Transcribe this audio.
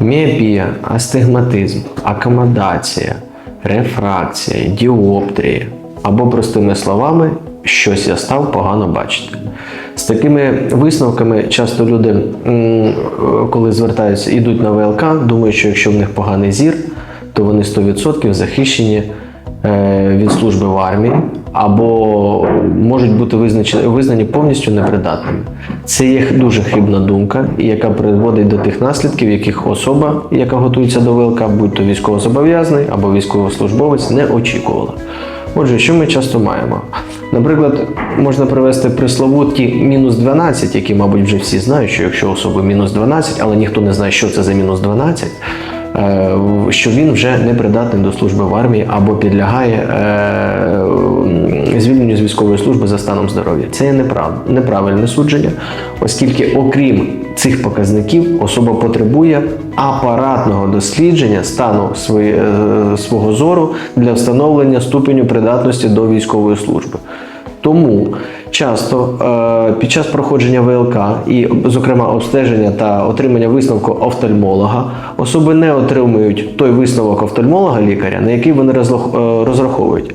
Міопія, астигматизм, акомодація, рефракція, діоптрія або простими словами, щось я став погано бачити. З такими висновками часто люди, коли звертаються, йдуть на ВЛК, думають, що якщо в них поганий зір, то вони 100% захищені від служби в армії або можуть бути визначені, визнані повністю непридатними. Це є дуже хибна думка, яка приводить до тих наслідків, яких особа, яка готується до ВЛК, будь то військовозобов'язаний або військовослужбовець, не очікувала. Отже, що ми часто маємо? Наприклад, можна привести присловуті мінус 12, які, мабуть, вже всі знають, що якщо особи мінус 12, але ніхто не знає, що це за мінус 12, е, що він вже не придатний до служби в армії або підлягає е, звільненню з військової служби за станом здоров'я. Це є неправильне судження, оскільки, окрім цих показників, особа потребує апаратного дослідження стану е, свого зору для встановлення ступеню придатності до військової служби. Тому часто е, під час проходження ВЛК і, зокрема, обстеження та отримання висновку офтальмолога, особи не отримують той висновок офтальмолога лікаря, на який вони е, розраховують.